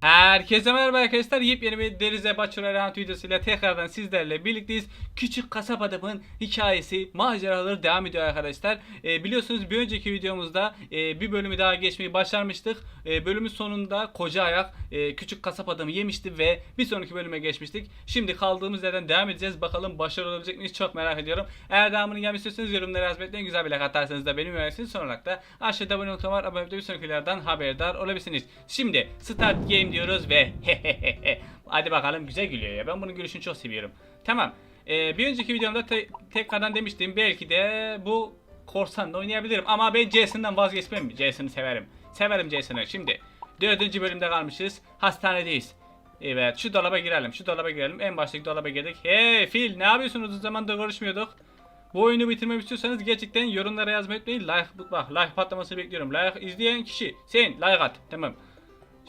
Herkese merhaba arkadaşlar. Yepyeni bir Derize Bachelor Erhan videosuyla tekrardan sizlerle birlikteyiz. Küçük kasap adamın hikayesi, maceraları devam ediyor arkadaşlar. Ee, biliyorsunuz bir önceki videomuzda e, bir bölümü daha geçmeyi başarmıştık. E, bölümün sonunda koca ayak e, küçük kasap adamı yemişti ve bir sonraki bölüme geçmiştik. Şimdi kaldığımız yerden devam edeceğiz. Bakalım başarılı olabilecek miyiz çok merak ediyorum. Eğer devamını gelmek istiyorsanız yorumlara yazmayı en güzel bir like atarsanız da benim önerisiniz. Son olarak da aşağıda abone var. Abone olup bir sonrakilerden haberdar olabilirsiniz. Şimdi start game diyoruz ve hadi bakalım güzel gülüyor ya. Ben bunun gülüşünü çok seviyorum. Tamam. Ee, bir önceki videomda te- tekrardan demiştim belki de bu korsanla oynayabilirim ama ben Jason'dan vazgeçmem. Jason'ı severim. Severim Jason'ı. Şimdi dördüncü bölümde kalmışız. Hastanedeyiz. Evet şu dolaba girelim. Şu dolaba girelim. En baştaki dolaba girdik. Hey Phil ne yapıyorsunuz? Uzun zamandır görüşmüyorduk. Bu oyunu bitirmemi istiyorsanız gerçekten yorumlara yazmayı unutmayın. Like bak like patlamasını bekliyorum. Like izleyen kişi sen like at. Tamam.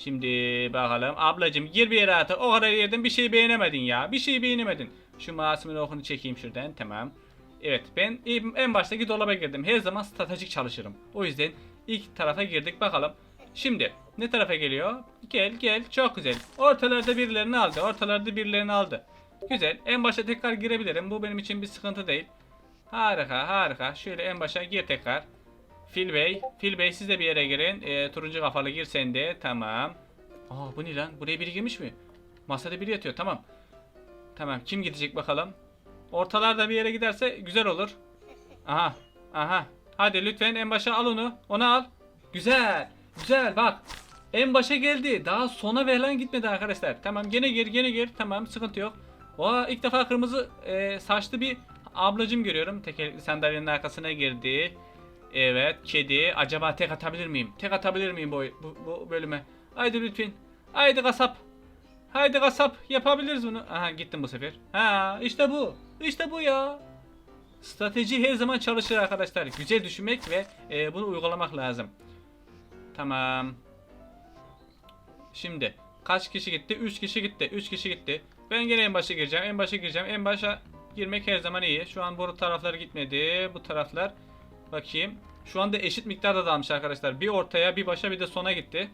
Şimdi bakalım. Ablacım gir bir yere at. O kadar yerden bir şey beğenemedin ya. Bir şey beğenemedin. Şu masumun okunu çekeyim şuradan. Tamam. Evet ben en baştaki dolaba girdim. Her zaman stratejik çalışırım. O yüzden ilk tarafa girdik bakalım. Şimdi ne tarafa geliyor? Gel gel çok güzel. Ortalarda birilerini aldı. Ortalarda birilerini aldı. Güzel. En başa tekrar girebilirim. Bu benim için bir sıkıntı değil. Harika harika. Şöyle en başa gir tekrar. Phil Bey. Phil Bey siz de bir yere girin. Ee, turuncu kafalı gir sen de. Tamam. Aa bu ne lan? Buraya biri girmiş mi? Masada biri yatıyor. Tamam. Tamam. Kim gidecek bakalım? Ortalarda bir yere giderse güzel olur. Aha. Aha. Hadi lütfen en başa al onu. Onu al. Güzel. Güzel bak. En başa geldi. Daha sona verilen gitmedi arkadaşlar. Tamam gene gir gene gir. Tamam sıkıntı yok. Oha ilk defa kırmızı e, saçlı bir ablacım görüyorum. Tekerlekli sandalyenin arkasına girdi. Evet kedi. Acaba tek atabilir miyim? Tek atabilir miyim bu, bu, bu bölüme? Haydi lütfen. Haydi kasap. Haydi kasap. Yapabiliriz bunu. Aha gittim bu sefer. Ha işte bu. İşte bu ya. Strateji her zaman çalışır arkadaşlar. Güzel düşünmek ve e, bunu uygulamak lazım. Tamam. Şimdi kaç kişi gitti? 3 kişi gitti. 3 kişi gitti. Ben gene en başa gireceğim. En başa gireceğim. En başa girmek her zaman iyi. Şu an bu taraflar gitmedi. Bu taraflar bakayım. Şu anda eşit miktarda dağılmış arkadaşlar. Bir ortaya, bir başa, bir de sona gitti.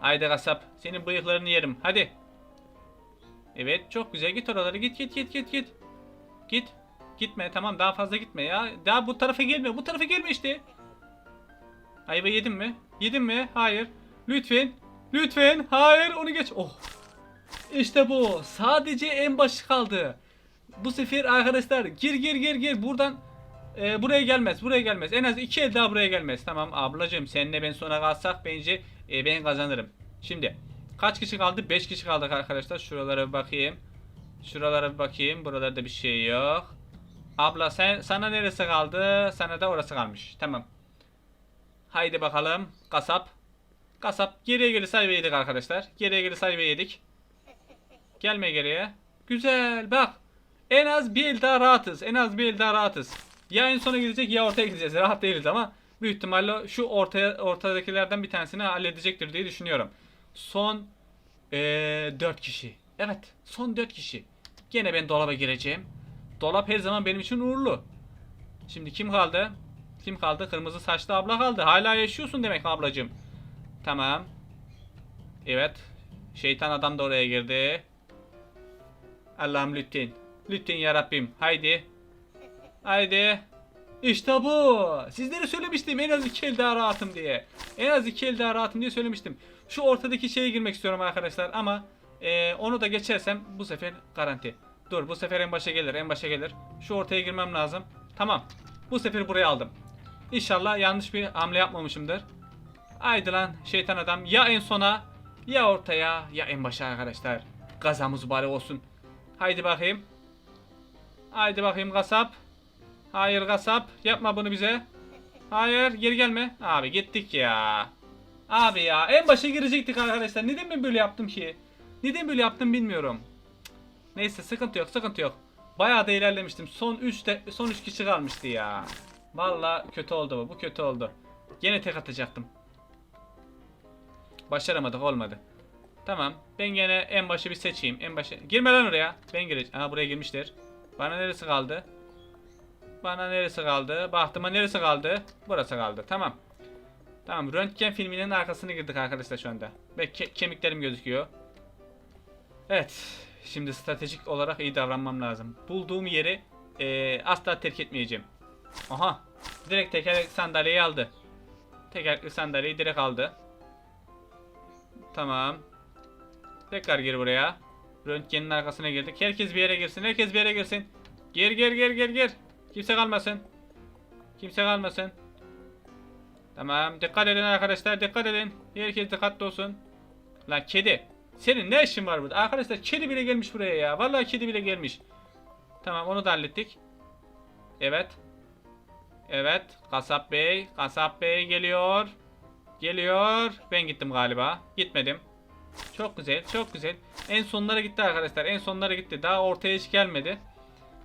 Haydi kasap. Senin bıyıklarını yerim. Hadi. Evet, çok güzel. Git oralara. Git, git, git, git, git. Git. Gitme. Tamam, daha fazla gitme ya. Daha bu tarafa gelme. Bu tarafa gelme işte. Ayva yedin mi? Yedin mi? Hayır. Lütfen. Lütfen. Hayır. Onu geç. Oh. İşte bu. Sadece en başı kaldı. Bu sefer arkadaşlar gir gir gir gir buradan e, buraya gelmez. Buraya gelmez. En az iki el daha buraya gelmez. Tamam ablacığım seninle ben sona kalsak bence e, ben kazanırım. Şimdi kaç kişi kaldı? 5 kişi kaldık arkadaşlar. Şuralara bir bakayım. Şuralara bir bakayım. Buralarda bir şey yok. Abla sen sana neresi kaldı? Sana da orası kalmış. Tamam. Haydi bakalım. Kasap. Kasap. Geriye geri sayfa yedik arkadaşlar. Geriye geri sayfa yedik. Gelme geriye. Güzel bak. En az bir el daha rahatız. En az bir el daha rahatız. Ya en sona gidecek ya ortaya gideceğiz. Rahat değiliz ama büyük ihtimalle şu ortaya ortadakilerden bir tanesini halledecektir diye düşünüyorum. Son ee, 4 kişi. Evet son 4 kişi. Gene ben dolaba gireceğim. Dolap her zaman benim için uğurlu. Şimdi kim kaldı? Kim kaldı? Kırmızı saçlı abla kaldı. Hala yaşıyorsun demek ablacığım. Tamam. Evet. Şeytan adam da oraya girdi. Allah'ım lütfen. Lütfen yarabbim. Haydi. Haydi. İşte bu. Sizlere söylemiştim en az iki el daha rahatım diye. En az iki el daha rahatım diye söylemiştim. Şu ortadaki şeye girmek istiyorum arkadaşlar ama e, onu da geçersem bu sefer garanti. Dur bu sefer en başa gelir en başa gelir. Şu ortaya girmem lazım. Tamam. Bu sefer buraya aldım. İnşallah yanlış bir hamle yapmamışımdır. Haydi lan şeytan adam ya en sona ya ortaya ya en başa arkadaşlar. Gazamız bari olsun. Haydi bakayım. Haydi bakayım kasap. Hayır kasap yapma bunu bize. Hayır geri gelme. Abi gittik ya. Abi ya en başa girecektik arkadaşlar. Neden ben böyle yaptım ki? Neden böyle yaptım bilmiyorum. Neyse sıkıntı yok sıkıntı yok. Bayağı da ilerlemiştim. Son 3 de son 3 kişi kalmıştı ya. Vallahi kötü oldu bu. Bu kötü oldu. Yine tek atacaktım. Başaramadık olmadı. Tamam. Ben gene en başı bir seçeyim. En başı. Girme lan oraya. Ben gireceğim. Aha buraya girmişler. Bana neresi kaldı? Bana neresi kaldı? Bahtıma neresi kaldı? Burası kaldı. Tamam. Tamam röntgen filminin arkasına girdik arkadaşlar şu anda. Ve ke- kemiklerim gözüküyor. Evet. Şimdi stratejik olarak iyi davranmam lazım. Bulduğum yeri eee, asla terk etmeyeceğim. Aha. Direkt tekerlekli sandalyeyi aldı. Tekerlekli sandalyeyi direkt aldı. Tamam. Tekrar gir buraya. Röntgenin arkasına girdik. Herkes bir yere girsin. Herkes bir yere girsin. Gir gir gir gir gir. Kimse kalmasın. Kimse kalmasın. Tamam. Dikkat edin arkadaşlar. Dikkat edin. Herkes dikkatli olsun. Lan kedi. Senin ne işin var burada? Arkadaşlar kedi bile gelmiş buraya ya. Vallahi kedi bile gelmiş. Tamam onu da hallettik. Evet. Evet. Kasap Bey. Kasap Bey geliyor. Geliyor. Ben gittim galiba. Gitmedim. Çok güzel. Çok güzel. En sonlara gitti arkadaşlar. En sonlara gitti. Daha ortaya hiç gelmedi.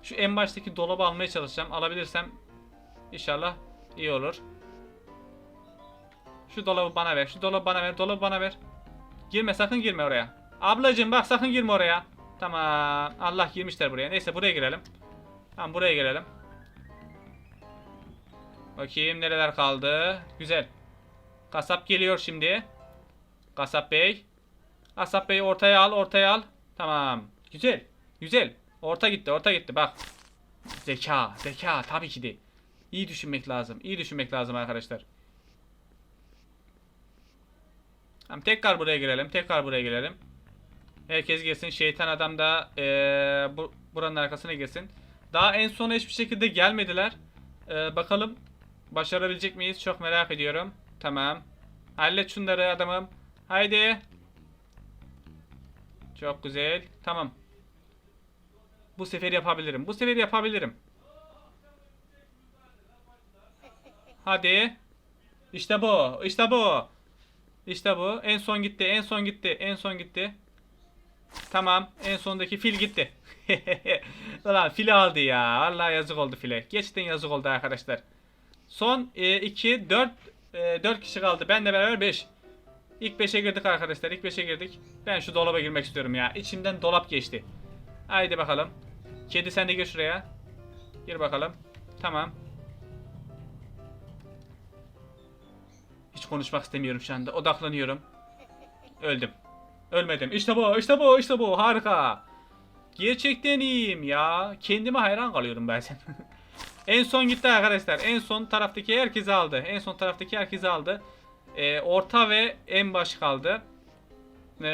Şu en baştaki dolabı almaya çalışacağım. Alabilirsem inşallah iyi olur. Şu dolabı bana ver. Şu dolabı bana ver. Dolabı bana ver. Girme sakın girme oraya. Ablacığım bak sakın girme oraya. Tamam. Allah girmişler buraya. Neyse buraya girelim. Tamam buraya girelim. Bakayım nereler kaldı. Güzel. Kasap geliyor şimdi. Kasap Bey. Kasap Bey ortaya al ortaya al. Tamam. Güzel. Güzel. Orta gitti orta gitti bak. Zeka. Zeka tabii ki de. İyi düşünmek lazım. İyi düşünmek lazım arkadaşlar. Tamam tekrar buraya girelim. Tekrar buraya girelim. Herkes girsin. Şeytan adam da bu, buranın arkasına girsin. Daha en sona hiçbir şekilde gelmediler. Eee, bakalım başarabilecek miyiz? Çok merak ediyorum. Tamam. Hallet şunları adamım. Haydi. Çok güzel. Tamam. Bu sefer yapabilirim. Bu sefer yapabilirim. Hadi. İşte bu. İşte bu. İşte bu. En son gitti. En son gitti. En son gitti. Tamam. En sondaki fil gitti. Ulan fili aldı ya. Allah yazık oldu file. Gerçekten yazık oldu arkadaşlar. Son 2, 4, 4 kişi kaldı. Ben de beraber 5. İlk 5'e girdik arkadaşlar. İlk 5'e girdik. Ben şu dolaba girmek istiyorum ya. İçimden dolap geçti. Haydi bakalım. Kedi sen de gir şuraya. Gir bakalım. Tamam. Hiç konuşmak istemiyorum şu anda. Odaklanıyorum. Öldüm. Ölmedim. İşte bu, işte bu, işte bu. Harika. Gerçekten iyiyim ya. Kendime hayran kalıyorum bazen. en son gitti arkadaşlar. En son taraftaki herkesi aldı. En son taraftaki herkesi aldı. Ee, orta ve en baş kaldı. Ee,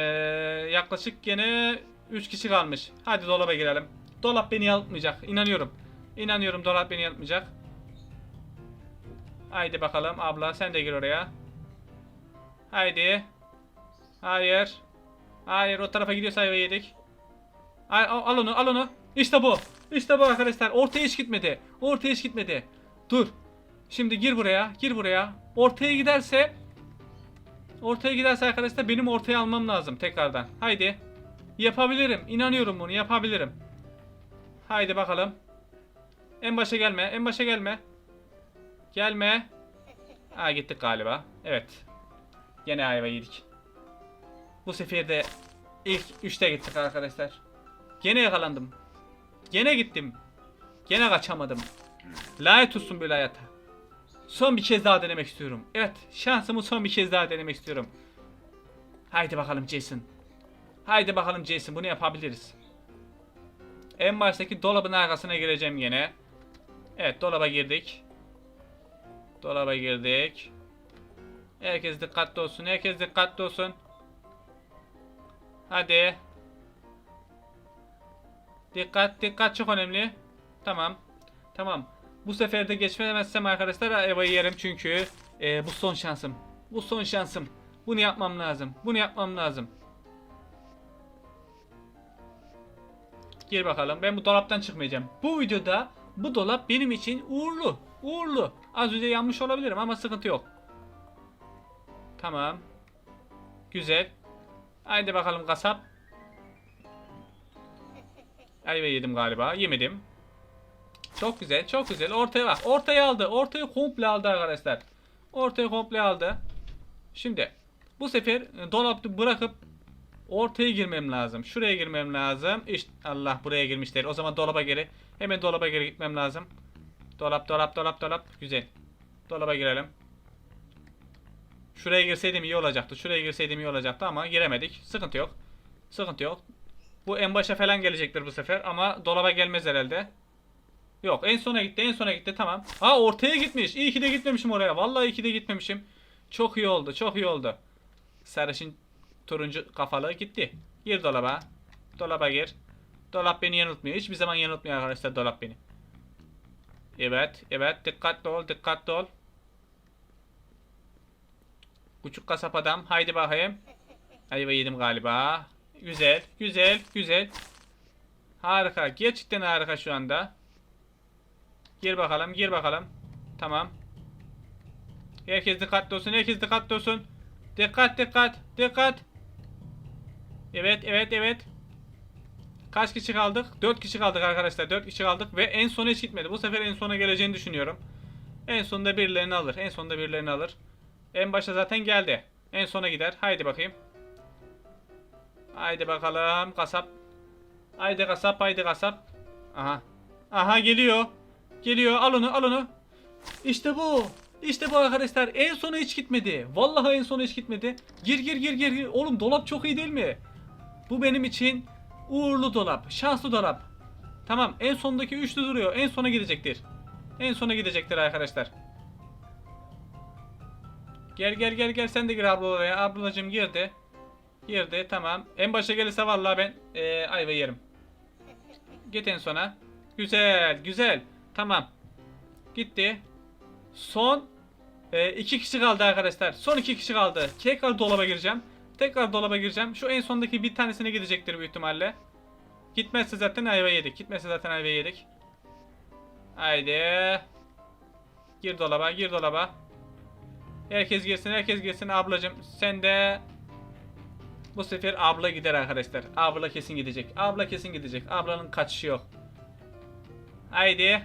yaklaşık gene 3 kişi kalmış. Hadi dolaba girelim. Dolap beni yanıltmayacak. İnanıyorum. İnanıyorum dolap beni yanıltmayacak. Haydi bakalım abla sen de gir oraya. Haydi. Hayır. Hayır o tarafa gidiyorsa ayva yedik. Ay, al, al onu al onu. İşte bu. İşte bu arkadaşlar. Ortaya hiç gitmedi. Ortaya hiç gitmedi. Dur. Şimdi gir buraya. Gir buraya. Ortaya giderse Ortaya giderse arkadaşlar benim ortaya almam lazım tekrardan. Haydi. Yapabilirim. İnanıyorum bunu yapabilirim. Haydi bakalım. En başa gelme. En başa gelme. Gelme. Ha gittik galiba. Evet. Gene ayva yedik. Bu sefer de ilk 3'te gittik arkadaşlar. Gene yakalandım. Gene gittim. Gene kaçamadım. Lanet olsun böyle hayata. Son bir kez daha denemek istiyorum. Evet, şansımı son bir kez daha denemek istiyorum. Haydi bakalım Jason. Haydi bakalım Jason, bunu yapabiliriz. En baştaki dolabın arkasına gireceğim yine. Evet, dolaba girdik. Dolaba girdik. Herkes dikkatli olsun, herkes dikkatli olsun. Hadi. Dikkat, dikkat çok önemli. Tamam. Tamam. Bu sefer de geçmemezsem arkadaşlar Eva'yı yerim çünkü e, bu son şansım. Bu son şansım. Bunu yapmam lazım. Bunu yapmam lazım. Gir bakalım. Ben bu dolaptan çıkmayacağım. Bu videoda bu dolap benim için uğurlu. Uğurlu. Az önce yanmış olabilirim ama sıkıntı yok. Tamam. Güzel. Haydi bakalım kasap. Ayva yedim galiba. Yemedim. Çok güzel, çok güzel. Ortaya bak. Ortaya aldı. Ortayı komple aldı arkadaşlar. Ortayı komple aldı. Şimdi bu sefer e, dolapta bırakıp ortaya girmem lazım. Şuraya girmem lazım. İşte Allah buraya girmişler. O zaman dolaba geri. Hemen dolaba geri gitmem lazım. Dolap, dolap, dolap, dolap. Güzel. Dolaba girelim. Şuraya girseydim iyi olacaktı. Şuraya girseydim iyi olacaktı ama giremedik. Sıkıntı yok. Sıkıntı yok. Bu en başa falan gelecektir bu sefer ama dolaba gelmez herhalde. Yok en sona gitti en sona gitti tamam. Ha ortaya gitmiş. İyi ki de gitmemişim oraya. Vallahi iyi ki de gitmemişim. Çok iyi oldu çok iyi oldu. Sarışın turuncu kafalı gitti. Gir dolaba. Dolaba gir. Dolap beni yanıltmıyor. Hiçbir zaman yanıltmıyor arkadaşlar dolap beni. Evet evet dikkatli ol dikkatli ol. Küçük kasap adam. Haydi bakayım. Ayva yedim galiba. Güzel, güzel, güzel. Harika. Gerçekten harika şu anda. Gir bakalım, gir bakalım. Tamam. Herkes dikkatli olsun, herkes dikkatli olsun. Dikkat, dikkat, dikkat. Evet, evet, evet. Kaç kişi kaldık? 4 kişi kaldık arkadaşlar. 4 kişi kaldık ve en sona hiç gitmedi. Bu sefer en sona geleceğini düşünüyorum. En sonunda birilerini alır. En sonunda birilerini alır. En başta zaten geldi. En sona gider. Haydi bakayım. Haydi bakalım kasap. Haydi kasap, haydi kasap. Aha. Aha geliyor. Geliyor. Al onu, al onu. İşte bu. İşte bu arkadaşlar. En sona hiç gitmedi. Vallahi en sona hiç gitmedi. Gir gir gir gir. Oğlum dolap çok iyi değil mi? Bu benim için uğurlu dolap. Şanslı dolap. Tamam. En sondaki üçlü duruyor. En sona gidecektir. En sona gidecektir arkadaşlar. Gel gel gel gel sen de gir abla oraya. Ablacım girdi. Girdi tamam. En başa gelirse vallahi ben eee ayva yerim. Git en sona. Güzel güzel. Tamam. Gitti. Son eee, iki kişi kaldı arkadaşlar. Son iki kişi kaldı. Tekrar dolaba gireceğim. Tekrar dolaba gireceğim. Şu en sondaki bir tanesine gidecektir büyük ihtimalle. Gitmezse zaten ayva yedik. Gitmezse zaten ayva yedik. Haydi. Gir dolaba, gir dolaba. Herkes girsin, herkes girsin ablacım. Sen de bu sefer abla gider arkadaşlar. Abla kesin gidecek. Abla kesin gidecek. Ablanın kaçışı yok. Haydi.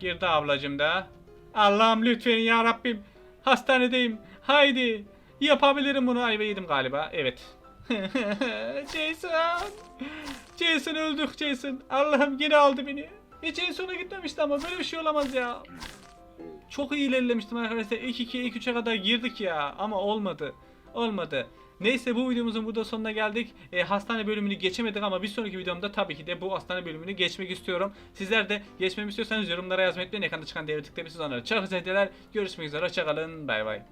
Girdi ablacım da. Allah'ım lütfen ya Rabbim. Hastanedeyim. Haydi. Yapabilirim bunu. Ayva yedim galiba. Evet. Jason. Jason öldük Jason. Allah'ım geri aldı beni. Hiç en sona gitmemişti ama böyle bir şey olamaz ya. Çok iyi ilerlemiştim arkadaşlar. İlk 2'ye ilk 3'e kadar girdik ya. Ama olmadı. Olmadı. Neyse bu videomuzun burada sonuna geldik. E, hastane bölümünü geçemedik ama bir sonraki videomda tabii ki de bu hastane bölümünü geçmek istiyorum. Sizler de geçmemi istiyorsanız yorumlara yazmayı unutmayın. Ekranda çıkan devre tıklayabilirsiniz onlara. Çok güzel Görüşmek üzere. Hoşçakalın. Bay bay.